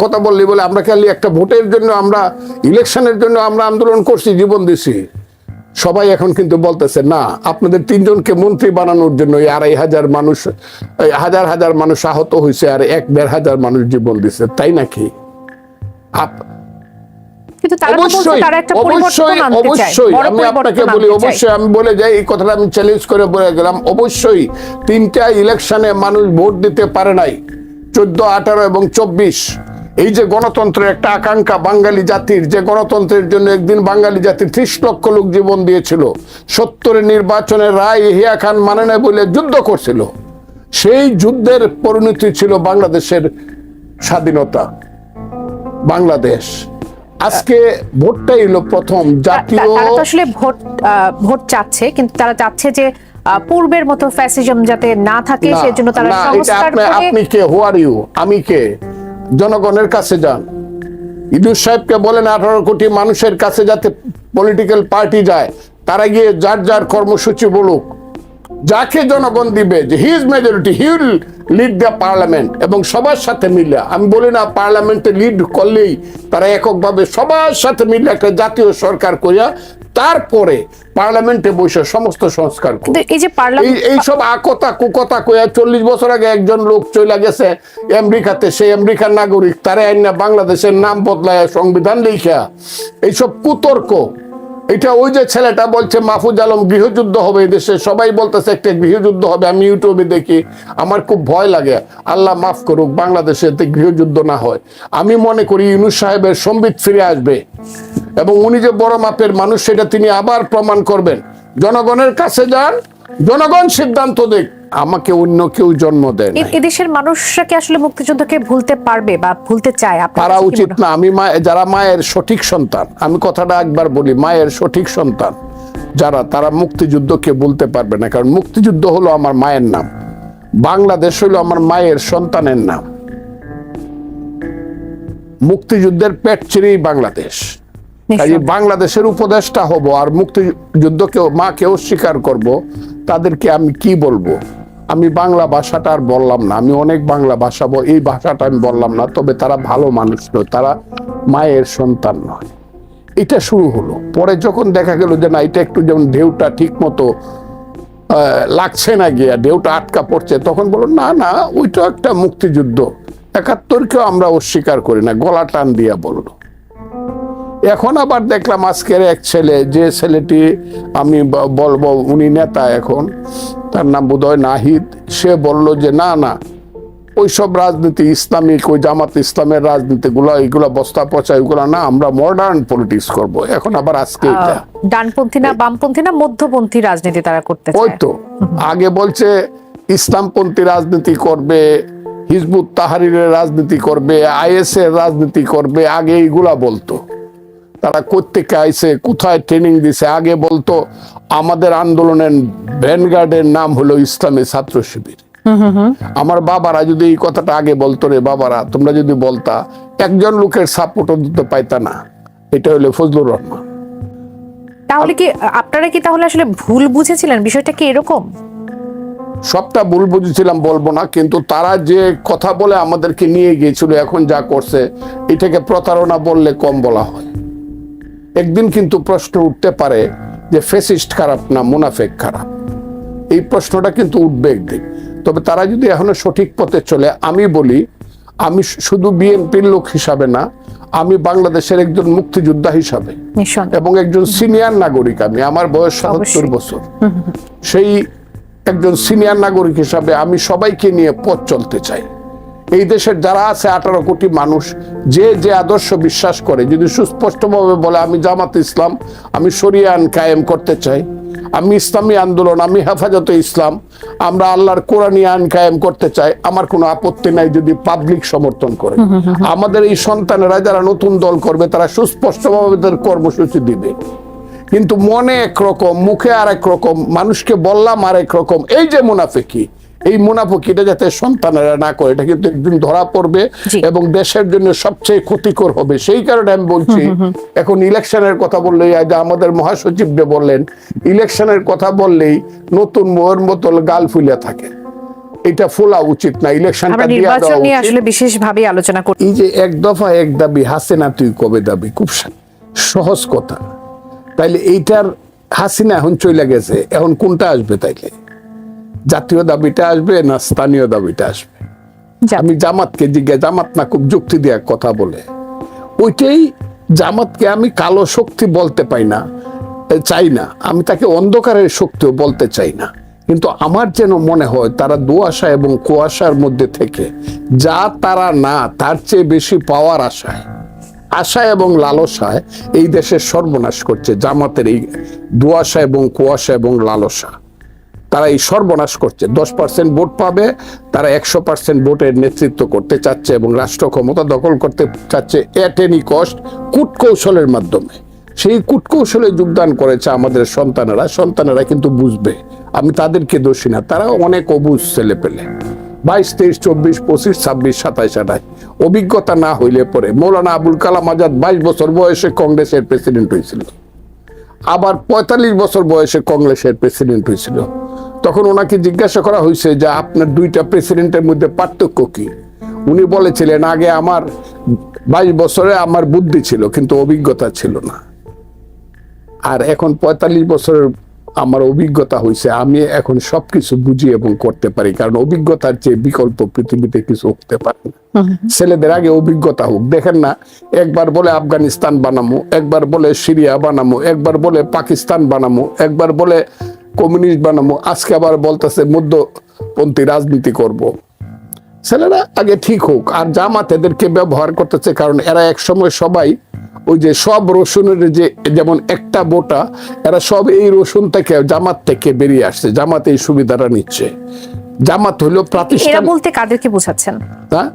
কথা বললি বলে আমরা খালি একটা ভোটের জন্য আমরা ইলেকশনের জন্য আমরা আন্দোলন করছি জীবন দিছি। সবাই এখন কিন্তু বলতেছে না আপনাদের তিনজনকে মন্ত্রী বানানোর জন্য আড়াই হাজার মানুষ হাজার হাজার মানুষ আহত হয়েছে আর এক দেড় হাজার মানুষ জীবন দিছে তাই নাকি? আপ- কিন্তু তারা তো বলছে অবশ্যই তারা একটা অবশ্যই পরিবর্তন আনতে চায় অবশ্যই বড় আমি আপনাকে বলি অবশ্যই আমি বলে যাই এই কথাটা আমি চ্যালেঞ্জ করে বলে গেলাম অবশ্যই তিনটা ইলেকশনে মানুষ ভোট দিতে পারে নাই চোদ্দ আঠারো এবং চব্বিশ। এই যে গণতন্ত্রের একটা আকাঙ্ক্ষা বাঙালি জাতির যে গণতন্ত্রের জন্য একদিন বাঙালি জাতির ত্রিশ লক্ষ লোক জীবন দিয়েছিল সত্তরের নির্বাচনের রায় ইহিয়া খান মানে না বলে যুদ্ধ করছিল। সেই যুদ্ধের পরিণতি ছিল বাংলাদেশের স্বাধীনতা বাংলাদেশ। আজকে ভোটটাই হলো প্রথম জাতীয় আসলে ভোট ভোট চাচ্ছে কিন্তু তারা চাচ্ছে যে পূর্বের মতো ফ্যাসিজম যাতে না থাকে সেজন্য তারা সংস্কার করে আপনি কে হু আর ইউ আমি কে? জনগণের কাছে যান। ইদুর সাহেবকে বলেন, আঠারো কোটি মানুষের কাছে যাতে পলিটিক্যাল পার্টি যায়, তারা গিয়ে যার যার কর্মসূচি বলুক। যাকে জনগণ দিবে যে his majority he will lead the parliament এবং সবার সাথে মিলে। আমি বলি না পার্লামেন্টে লিড করলেই তারা এককভাবে সবার সাথে মিলে একটা জাতীয় সরকার করিয়া তারপরে পার্লামেন্টে বসে সমস্ত সংস্কার এই যে এইসব আকতা কুকতা কইয়া চল্লিশ বছর আগে একজন লোক চলে গেছে আমেরিকাতে সেই আমেরিকার নাগরিক তারা আইনা বাংলাদেশের নাম বদলায় সংবিধান লিখা এইসব কুতর্ক এটা ওই যে ছেলেটা বলছে, মাহফুজ আলম, গৃহযুদ্ধ হবে দেশে। সবাই বলতেছে, একটা গৃহযুদ্ধ হবে, আমি ইউটিউবে দেখি। আমার খুব ভয় লাগে। আল্লাহ মাফ করুক, বাংলাদেশে এতে গৃহযুদ্ধ না হয়। আমি মনে করি ইউনুস সাহেবের সম্বিত ফিরে আসবে। এবং উনি যে বড় মাপের মানুষ, সেটা তিনি আবার প্রমাণ করবেন। জনগণের কাছে যান জনগণ সিদ্ধান্ত দেখ আমাকে অন্য কেউ জন্ম দেন এদেশের মানুষরা কি আসলে মুক্তিযুদ্ধকে ভুলতে পারবে বা ভুলতে চায়? আপনার পারা উচিত না আমি মা যারা মায়ের সঠিক সন্তান আমি কথাটা একবার বলি মায়ের সঠিক সন্তান যারা তারা মুক্তিযুদ্ধকে বলতে পারবে না কারণ মুক্তিযুদ্ধ হলো আমার মায়ের নাম বাংলাদেশ হলো আমার মায়ের সন্তানের নাম। মুক্তিযুদ্ধের পেট চিরেই বাংলাদেশ। কাজে বাংলাদেশের উপদেষ্টা হব আর মুক্তিযুদ্ধকেও, মাকেও স্বীকার করব। তাদেরকে আমি কি বলব? আমি বাংলা ভাষাটা আর বললাম না। আমি অনেক বাংলা ভাষা এই ভাষাটা আমি বললাম না, তবে তারা ভালো মানুষ নয়, তারা মায়ের সন্তান নয়। এটা শুরু হলো। পরে যখন দেখা গেল যে না, এটা একটু যেমন ঢেউটা ঠিক মতো লাগছে না গিয়া, ঢেউটা আটকা পড়ছে, তখন বলো না না, ওইটা একটা মুক্তিযুদ্ধ। একাত্তরকেও আমরা অস্বীকার করি না। গলা টান দিয়া বলল। এখন আবার দেখলাম আজকের এক ছেলে যে ছেলেটি আমি বলব উনি নেতা এখন তার নাম বোধহয় নাহিদ। সে বলল যে না না ওইসব রাজনীতি ইসলামিক ওই জামাত ইসলামের রাজনীতি গুলো এগুলো বস্তা পচা এগুলো না আমরা মডার্ন পলিটিক্স করব। এখন আবার আজকে ডানপন্থী না বামপন্থী না মধ্যপন্থী রাজনীতি তারা করতে ওই তো আগে বলছে ইসলামপন্থী রাজনীতি করবে হিজবুত তাহারিরের রাজনীতি করবে আইএস এর রাজনীতি করবে আগে এইগুলা বলতো। তারা কোথেকে আইছে কোথায় ট্রেনিং দিছে? আগে বলতো আমাদের আন্দোলনের ভ্যানগার্ডের নাম হলো ইসলামী ছাত্র শিবির। আমার বাবারা যদি এই কথাটা আগে বলতো রে বাবারা তোমরা যদি বলতা একজন লোকের সাপোর্টও দিতে পাইতা না। এটা হলো ফজলুর রহমান। তাহলে কি আপনারা কি তাহলে আসলে ভুল বুঝেছিলেন? বিষয়টা কি এরকম? সবটা ভুল বুঝেছিলাম বলব না কিন্তু তারা যে কথা বলে আমাদেরকে নিয়ে গিয়েছিল এখন যা করছে এটাকে প্রতারণা বললে কম বলা হয়। একদিন কিন্তু প্রশ্ন উঠতে পারে যে ফেসিস্ট খারাপ না মুনাফেক খারাপ? এই প্রশ্নটা কিন্তু উঠবে একদিন। তবে তারা যদি এখনও সঠিক পথে চলে আমি বলি আমি শুধু বিএনপির লোক হিসাবে না আমি বাংলাদেশের একজন মুক্তিযোদ্ধা হিসাবে এবং একজন সিনিয়র নাগরিক আমি আমার বয়স সাতাত্তর বছর। সেই একজন সিনিয়র নাগরিক হিসাবে আমি সবাইকে নিয়ে পথ চলতে চাই। এই দেশের যারা আছে আঠারো কোটি মানুষ, যে যে আদর্শ বিশ্বাস করে, যদি সুস্পষ্টভাবে বলে, আমি জামাত ইসলাম, আমি শরিয়ান কায়েম করতে চাই, আমি ইসলামী আন্দোলন, আমি হেফাজতে ইসলাম, আমরা আল্লাহর কোরআনী আইন কায়েম করতে চাই, আমার কোনো আপত্তি নাই যদি পাবলিক সমর্থন করে। আমাদের এই সন্তানেরা যারা নতুন দল করবে, তারা সুস্পষ্টভাবে তাদের কর্মসূচি দিবে। কিন্তু মনে একরকম মুখে আর এক রকম, মানুষকে বললাম আর এক রকম, এই যে মুনাফিকি এই মুনাফিকিটা যাতে সন্তানেরা না করে এটা কিন্তু একদিন ধরা পড়বে এবং দেশের জন্য সবচেয়ে ক্ষতিকর হবে। সেই কারণে আমি বলছি এখন ইলেকশনের কথা বললেই আজ আমাদের মহাসচিব যে বললেন ইলেকশনের কথা বললেই নতুন মোহর মতল গাল ফুলিয়া থাকে। এটা ফোলা উচিত না ইলেকশনটা নির্বাচন নিয়ে। আসলে বিশেষভাবে আলোচনা করি এই যে এক দফা এক দাবি হাসিনা তুই কবে দাবি? খুব সহজ কথা। তাইলে এইটার হাসিনা এখন চলে গেছে এখন কোনটা আসবে তাইলে? জাতীয় দাবিটা আসবে না স্থানীয় দাবিটা আসবে? আমি জামাতকে জিজ্ঞাসা জামাত না খুব যুক্তি দেওয়া কথা বলে। ওইটাই জামাতকে আমি কালো শক্তি বলতে পাই না চাই না। আমি তাকে অন্ধকারের শক্তিও বলতে চাই না। কিন্তু আমার যেন মনে হয় তারা দুয়াশা এবং কুয়াশার মধ্যে থেকে যা তারা না তার চেয়ে বেশি পাওয়ার আশায় আশা এবং লালসায় এই দেশের সর্বনাশ করছে জামাতের এই দুয়াশা এবং কুয়াশা এবং লালসা। তারা এই সর্বনাশ করছে। দশ পার্সেন্ট ভোট পাবে, তারা একশো পার্সেন্ট ভোটের নেতৃত্ব করতে চাচ্ছে এবং রাষ্ট্র ক্ষমতা দখল করতে চাচ্ছে এট এনি কস্ট কূটকৌশলের মাধ্যমে। সেই কূটকৌশলে যোগদান করেছে আমাদের সন্তানেরা। সন্তানেরা কিন্তু বুঝবে। আমি তাদেরকে দোষী না তারা অনেক অবুজ ছেলে পেলে বাইশ, তেইশ, চব্বিশ, পঁচিশ, ছাব্বিশ, সাতাইশ, আঠাশ। অভিজ্ঞতা না হইলে পরে মৌলানা আবুল কালাম আজাদ বাইশ বছর বয়সে কংগ্রেসের প্রেসিডেন্ট হয়েছিল আবার পঁয়তাল্লিশ বছর বয়সে কংগ্রেসের প্রেসিডেন্ট হয়েছিল তখন ওনাকে জিজ্ঞাসা করা হয়েছে যে আপনার দুইটা প্রেসিডেন্টের মধ্যে পার্থক্য কি? উনি বলেছিলেন আগে আমার বাইশ বছরে আমার বুদ্ধি ছিল কিন্তু অভিজ্ঞতা ছিল না। আর এখন পঁয়তাল্লিশ বছরের আমার অভিজ্ঞতা হয়েছে আমি এখন সবকিছু বুঝি এবং করতে পারি কারণ অভিজ্ঞতার চেয়ে বিকল্প পৃথিবীতে কিছু হতে পারে না। ছেলেদের আগে অভিজ্ঞতা হোক। দেখেন না একবার বলে আফগানিস্তান বানামো একবার বলে সিরিয়া বানামো একবার বলে পাকিস্তান বানামো একবার বলে কমিউনিস্ট বানাবো আজকে আবার বলতেছে মধ্যপন্থী রাজনীতি করব। ছেলেরা আগে ঠিক হোক আর জামাত এদেরকে ব্যবহার করতেছে কারণ এরা এক সময় সবাই ওই যে সব রসুনের যে যেমন একটা বোটা এরা সব এই রসুন থেকে জামাত থেকে বেরিয়ে আসছে জামাত এই সুবিধাটা নিচ্ছে। জামাত হলো এরা বলতে কাদেরকে বোঝাচ্ছেন? হ্যাঁ?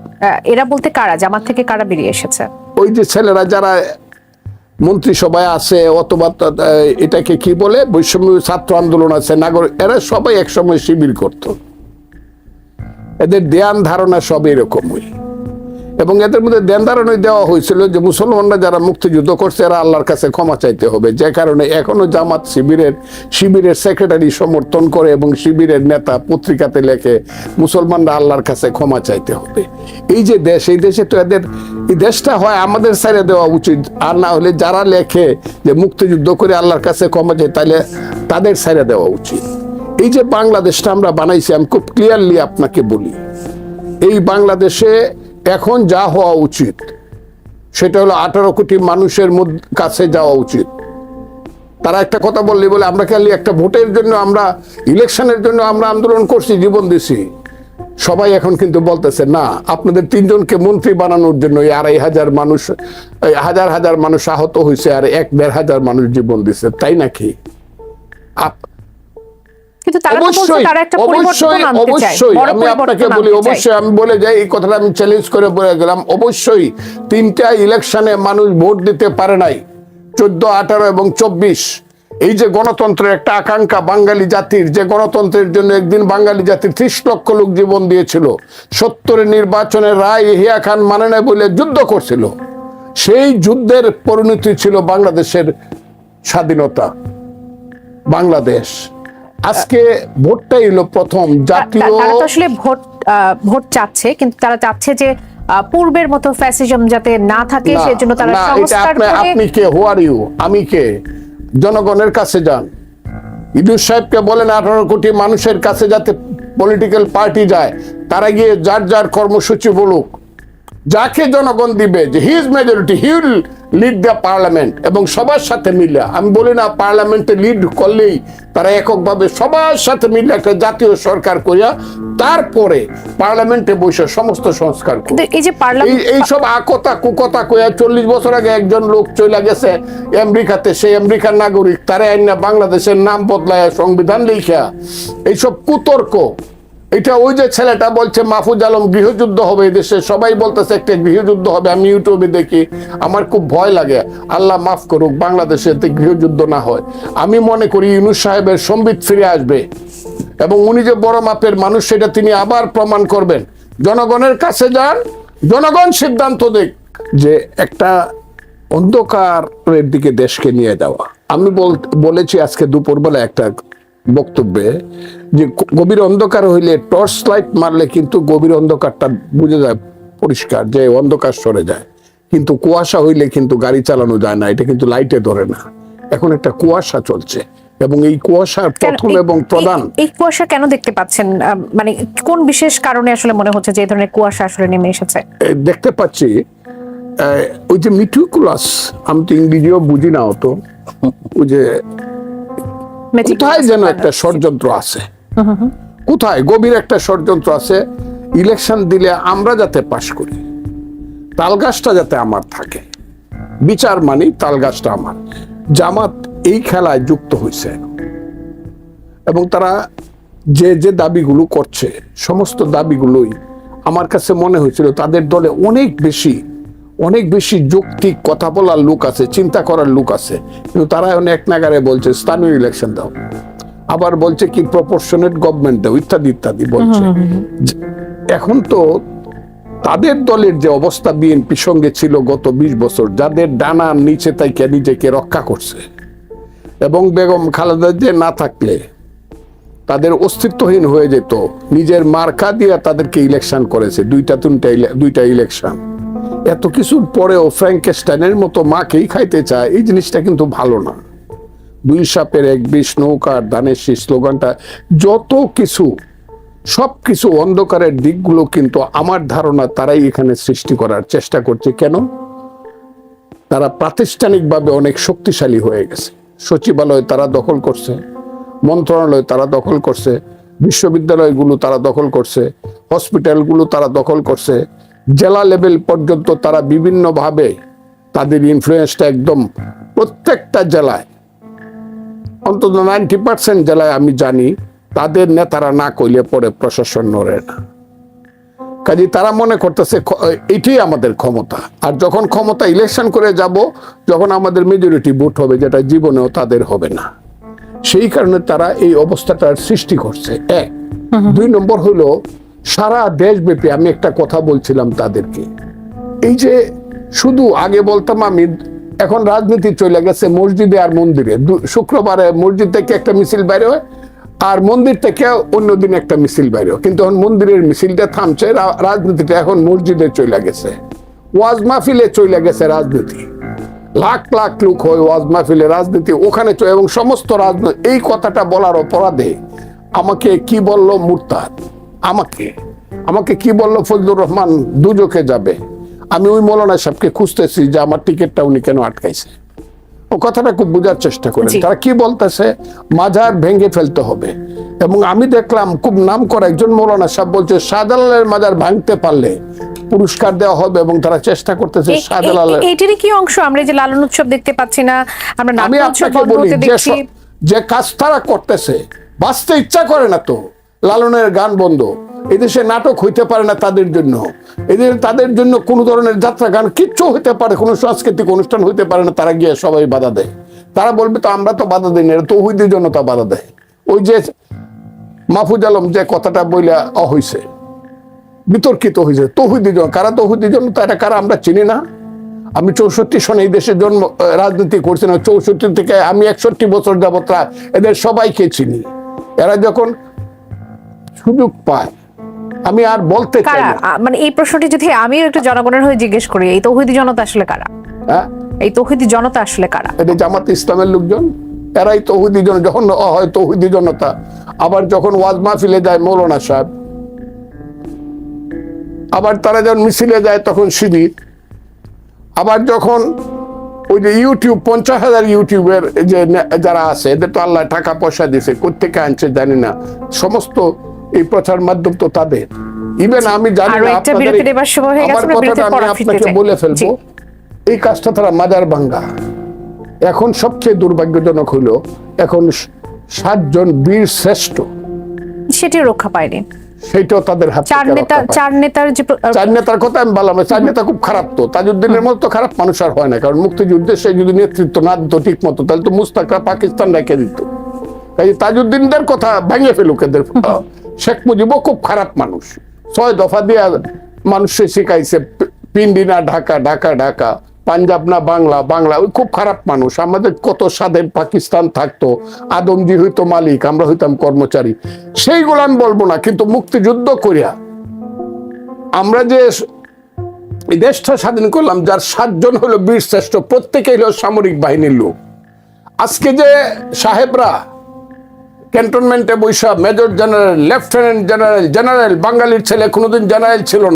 এরা বলতে কারা? জামাত থেকে কারা বেরিয়ে এসেছে? ওই যে ছেলেরা যারা মন্ত্রিসভায় আছে অথবা এটাকে কি বলে? বৈষম্য ছাত্র আন্দোলন আছে, নাগরিক এরা সবাই একসময় শিবির করত। এদের দেয়ান ধারণা সব এরকমই। এবং এদের মধ্যে ধারণা দেওয়া হয়েছিল যে মুসলমানরা যারা মুক্তিযুদ্ধ করছে, এরা আল্লাহর কাছে ক্ষমা চাইতে হবে। যে কারণে এখনও জামাত শিবিরের শিবিরের সেক্রেটারি সমর্থন করে এবং শিবিরের নেতা পত্রিকাতে লেখে, মুসলমানরা আল্লাহর কাছে ক্ষমা চাইতে হবে। এই যে দেশ, এই দেশে তো এদের, এই দেশটা হয় আমাদের সাইডে দেওয়া উচিত। আর না হলে যারা লেখে যে মুক্তিযুদ্ধ করে আল্লাহর কাছে ক্ষমা চাই তাহলে তাদের সাইডে দেওয়া উচিত। এই যে বাংলাদেশটা আমরা বানাইছি, আমি খুব ক্লিয়ারলি আপনাকে বলি। এই বাংলাদেশে এখন যা হওয়া উচিত, সেটা হলো আঠারো কোটি মানুষের কাছে যাওয়া উচিত। তারা একটা কথা বললি বলে আমরা খালি একটা ভোটের জন্য আমরা, ইলেকশনের জন্য আমরা আন্দোলন করছি, জীবন দিছি। সবাই এখন কিন্তু বলতেছে, না, আপনাদের তিনজনকে মন্ত্রী বানানোর জন্য আড়াই হাজার মানুষ হাজার হাজার মানুষ আহত হয়েছে আর এক দেড় হাজার মানুষ জীবন দিছে, তাই নাকি? কিন্তু তারা তো বলছে অবশ্যই তারা একটা পরিবর্তন অবশ্যই আনতে চায় বড় আমি আপনাকে বলি অবশ্যই আমি বলে যাই এই কথাটা আমি চ্যালেঞ্জ করে বলে গেলাম। অবশ্যই তিনটা ইলেকশনে মানুষ ভোট দিতে পারে নাই। চোদ্দ আঠারো এবং চব্বিশ। এই যে গণতন্ত্রের একটা আকাঙ্ক্ষা বাঙালি জাতির যে গণতন্ত্রের জন্য একদিন বাঙালি জাতির ত্রিশ লক্ষ লোক জীবন দিয়েছিল। সত্তরের নির্বাচনে রায় ইহিয়া খান মানে না বলে যুদ্ধ করছিল। সেই যুদ্ধের পরিণতি ছিল বাংলাদেশের স্বাধীনতা বাংলাদেশ। আজকে ভোটটাই হলো প্রথম জাতীয় তারা তো আসলে ভোট ভোট চাচ্ছে কিন্তু তারা চাচ্ছে যে পূর্বের মতো ফ্যাসিজম যাতে না থাকে সেজন্য তারা সংস্কার করে আপনি কে? হু আর ইউ আমি কে? জনগণের কাছে যান। ইদুস সাহেবকে বলেন আঠারো কোটি মানুষের কাছে যাতে পলিটিক্যাল পার্টি যায় তারা গিয়ে যার যার কর্মসূচি বলুক। যাকে জনগণ দিবে যে his majority he will lead the parliament এবং সবার সাথে মিলে। আমি বলি না পার্লামেন্টে লিড করলেই তারা এককভাবে সবার সাথে মিলে একটা জাতীয় সরকার করিয়া তারপরে পার্লামেন্টে বসে সমস্ত সংস্কার এই যে এই সব এইসব আকতা কুকতা কইয়া চল্লিশ বছর আগে একজন লোক চলে গেছে আমেরিকাতে সেই আমেরিকার নাগরিক তারা আইনা বাংলাদেশের নাম বদলায় সংবিধান লিখা এইসব কুতর্ক এটা ওই যে ছেলেটা বলছে, মাহফুজ আলম গৃহযুদ্ধ হবে দেশে সবাই বলতেছে একটা গৃহযুদ্ধ হবে, আমি ইউটিউবে দেখি। আমার খুব ভয় লাগে। আল্লাহ মাফ করুক, বাংলাদেশে এতে গৃহযুদ্ধ না হয়। আমি মনে করি ইউনুস সাহেবের সম্বিত ফিরে আসবে। এবং উনি যে বড় মাপের মানুষ, সেটা তিনি আবার প্রমাণ করবেন। জনগণের কাছে যান, জনগণ সিদ্ধান্ত দিক যে একটা অন্ধকারের দিকে দেশকে নিয়ে যাওয়া। আমি বল- বলেছি আজকে দুপুরবেলা একটা বক্তব্যে যে গভীর অন্ধকার হইলে টর্চ লাইট মারলে কিন্তু গভীর অন্ধকারটা বুঝে যায় পরিষ্কার যে অন্ধকার সরে যায়। কিন্তু কুয়াশা হইলে কিন্তু গাড়ি চালানো যায় না এটা কিন্তু লাইটে ধরে না। এখন একটা কুয়াশা চলছে এবং এই কুয়াশার প্রথম এবং প্রধান। এই- কুয়াশা কেন দেখতে পাচ্ছেন? মানে কোন বিশেষ কারণে আসলে মনে হচ্ছে যে এই ধরনের কুয়াশা আসলে নেমে এসেছে? দেখতে পাচ্ছি ওই যে মিটিকুলাস আমি তো ইংরেজিও বুঝি না অত। ওই যে কোথায় যেন একটা ষড়যন্ত্র আছে? কোথায়? গভীর একটা ষড়যন্ত্র আছে। ইলেকশন দিলে আমরা যাতে পাশ করি তালগাছটা যাতে আমার থাকে। বিচার মানি তালগাছটা আমার। জামাত এই খেলায় যুক্ত হয়েছে এবং তারা যে যে দাবিগুলো করছে সমস্ত দাবিগুলোই আমার কাছে মনে হয়েছিল তাদের দলে অনেক বেশি অনেক বেশি যৌক্তিক কথা বলার লোক আছে চিন্তা করার লোক আছে। কিন্তু তারা এখন এক নাগারে বলছে স্থানীয় ইলেকশন দাও। আবার বলছে কি প্রপোর্শনেট গভর্নমেন্ট দাও ইত্যাদি ইত্যাদি বলছে। এখন তো তাদের দলের যে অবস্থা বিএনপি সঙ্গে ছিল গত বিশ বছর যাদের ডানার নিচে তাইকে নিজেকে রক্ষা করছে এবং বেগম খালেদা যে না থাকলে তাদের অস্তিত্বহীন হয়ে যেত। নিজের মার্কা দিয়ে তাদেরকে ইলেকশন করেছে দুইটা তিনটা দুইটা ইলেকশন এত কিছুর পরেও ফ্র্যাঙ্কেস্টাইনের মতো মাকেই খাইতে চায়, এই জিনিসটা কিন্তু ভালো না। দুই সাপের এক বিষ নৌকার দানের সেই স্লোগানটা, যত কিছু, সব কিছু অন্ধকারের দিকগুলো কিন্তু আমার ধারণা তারাই এখানে সৃষ্টি করার চেষ্টা করছে। কেন? তারা প্রাতিষ্ঠানিকভাবে অনেক শক্তিশালী হয়ে গেছে। সচিবালয় তারা দখল করছে, মন্ত্রণালয় তারা দখল করছে, বিশ্ববিদ্যালয়গুলো তারা দখল করছে, হসপিটালগুলো তারা দখল করছে জেলা লেভেল পর্যন্ত তারা বিভিন্নভাবে তাদের ইনফ্লুয়েন্সটা একদম প্রত্যেকটা জেলায়। অন্তত নাইনটি পার্সেন্ট জেলায় আমি জানি তাদের নেতারা না কইলে পরে প্রশাসন নড়ে না। কাজে তারা মনে করতেছে এটাই আমাদের ক্ষমতা। আর যখন ক্ষমতা ইলেকশন করে যাব যখন আমাদের মেজরিটি ভোট হবে যেটা জীবনেও তাদের হবে না। সেই কারণে তারা এই অবস্থাটার সৃষ্টি করছে। এক দুই নম্বর হলো সারা দেশব্যাপী আমি একটা কথা বলছিলাম তাদেরকে। এই যে শুধু আগে বলতাম আমি, এখন রাজনীতি চলে গেছে মসজিদে আর মন্দিরে। শুক্রবারে মসজিদ থেকে একটা মিছিল বাইরে হয়, আর মন্দির থেকে অন্যদিন একটা মিছিল বাইরে হয়। কিন্তু এখন মন্দিরের মিছিলটা থামছে রাজনীতিটা এখন মসজিদে চলে গেছে। ওয়াজ মাহফিলে চলে গেছে রাজনীতি। লাখ লাখ লোক হয় ওয়াজ মাহফিলে রাজনীতি ওখানে এবং সমস্ত রাজনীতি এই কথাটা বলার অপরাধে আমাকে কি বলল মুরতাদ? আমাকে আমাকে কি বলল ফজলুর রহমান? দুজকে যাবে। আমি ওই মৌলানা সাহেবকে খুঁজতেছি যে আমার টিকিটটা উনি কেন আটকাইছে। ও কথাটা খুব বোঝার চেষ্টা করেন। তারা কি বলতেছে? মাজার ভেঙে ফেলতে হবে। এবং আমি দেখলাম খুব নাম করা একজন মৌলানা সাহেব বলছে শাহজালালের মাজার ভাঙতে পারলে পুরস্কার দেওয়া হবে এবং তারা চেষ্টা করতেছে শাহজালালের এইটারই কি অংশ? আমরা যে লালন উৎসব দেখতে পাচ্ছি না আমরা আমি আপনাকে বলি যে কাজ তারা করতেছে বাঁচতে ইচ্ছা করে না তো। লালনের গান বন্ধ। এদেশে নাটক হইতে পারে না তাদের জন্য। এদের তাদের জন্য কোনো ধরনের যাত্রা গান কিচ্ছু হইতে পারে, কোনো সাংস্কৃতিক অনুষ্ঠান হইতে পারে না, তারা গিয়ে সবাই বাধা দেয়। তারা বলবে, তো আমরা তো বাধা দিই না তৌহিদের জন্য তা বাধা দেয়। ওই যে মাহফুজ আলম যে কথাটা বইলা হইছে বিতর্কিত হয়েছে তৌহিদি জন কারা তৌহিদি জন তো এটা কারা? আমরা চিনি না। আমি চৌষট্টি সনে এই দেশে জন্ম, রাজনীতি করছি না। চৌষট্টি থেকে আমি একষট্টি বছর যাবত এদের সবাইকে চিনি। এরা যখন সুযোগ পায়। আমি আর বলতে চাই না। মানে এই প্রশ্নটি যদি আমিও একটু জনগণের হয়ে জিজ্ঞেস করি এই তৌহিদি জনতা আসলে কারা? হ্যাঁ? এই তৌহিদি জনতা আসলে কারা? এটা জামাত ইসলামের লোকজন? এরাই তৌহিদি জন যখন হয় তৌহিদি জনতা। আবার যখন ওয়াজ মাহফিলে যায় মৌলানা সাহেব। আবার তারা যখন মিছিলে যায় তখন শিবির আবার যখন ওই যে ইউটিউব পঞ্চাশ হাজার ইউটিউবের যে যারা আছে এদের তো আল্লাহ টাকা পয়সা দিছে কোথেকে আনছে জানি না। সমস্ত এই প্রচার মাধ্যম তো তাদের। ইভেন আমি জানি না আমার কথাটা আমি আপনাকে বলে ফেলব। এই কাজটা তারা মাজার ভাঙ্গা এখন সবচেয়ে দুর্ভাগ্যজনক হইল এখন সাতজন বীর শ্রেষ্ঠ। সেটি রক্ষা পায়নি। সেইটাও তাদের হাত চার নেতা চার নেতার যে চার নেতার কথা আমি বললাম চার নেতা খুব খারাপ তো। তাজউদ্দিনের মতো তো খারাপ মানুষ আর হয় না কারণ মুক্তিযুদ্ধে সে যদি নেতৃত্ব না দিত ঠিক মতো তাহলে তো মুস্তাকরা পাকিস্তান রেখে দিত। তাই তাজউদ্দিনদের কথা ভেঙে ফেলুক এদের। শেখ মুজিবও খুব খারাপ মানুষ। ছয় দফা দিয়ে মানুষে শিখাইছে, পিন্ডি না ঢাকা ঢাকা ঢাকা, পাঞ্জাব না বাংলা বাংলা, ওই খুব খারাপ মানুষ। আমাদের কত স্বাধীন পাকিস্তান থাকতো আদমজি হইতো মালিক, আমরা হইতাম কর্মচারী। সেইগুলো আমি বলব না, কিন্তু মুক্তিযুদ্ধ করিয়া আমরা যে দেশটা স্বাধীন করলাম, যার সাতজন হলো বীর শ্রেষ্ঠ প্রত্যেকে হলো সামরিক বাহিনীর লোক। আজকে যে সাহেবরা ক্যান্টনমেন্টে বৈশা major general lieutenant general general বাঙালির ছেলে কোনোদিন জেনারেল ছিল না।